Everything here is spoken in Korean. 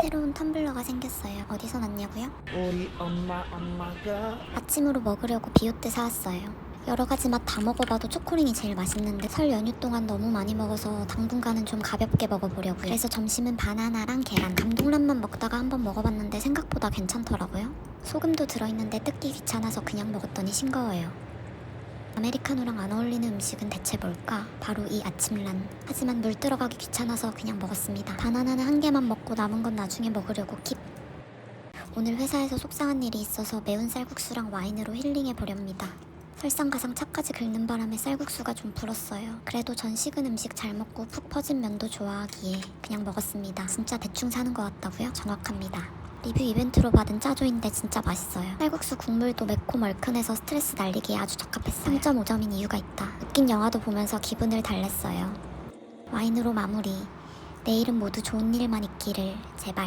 새로운 텀블러가 생겼어요. 어디서 났냐고요? 우리 엄마 엄마가 아침으로 먹으려고 비오트 사왔어요. 여러 가지 맛 다 먹어봐도 초코링이 제일 맛있는데 설 연휴 동안 너무 많이 먹어서 당분간은 좀 가볍게 먹어보려고요. 그래서 점심은 바나나랑 계란, 감동란만 먹다가 한번 먹어봤는데 생각보다 괜찮더라고요. 소금도 들어있는데 뜯기 귀찮아서 그냥 먹었더니 싱거워요. 아메리카노랑 안 어울리는 음식은 대체 뭘까? 바로 이 아침란. 하지만 물 들어가기 귀찮아서 그냥 먹었습니다. 바나나는 한 개만 먹고 남은 건 나중에 먹으려고 킵. 오늘 회사에서 속상한 일이 있어서 매운 쌀국수랑 와인으로 힐링해 보렵니다. 설상가상 차까지 긁는 바람에 쌀국수가 좀 불었어요. 그래도 전 식은 음식 잘 먹고 푹 퍼진 면도 좋아하기에 그냥 먹었습니다. 진짜 대충 사는 것 같다고요? 정확합니다. 리뷰 이벤트로 받은 짜조인데 진짜 맛있어요. 쌀국수 국물도 맵고 멀큰해서 스트레스 날리기에 아주 적합했어요. 3.5점인 이유가 있다. 웃긴 영화도 보면서 기분을 달랬어요. 와인으로 마무리. 내일은 모두 좋은 일만 있기를 제발.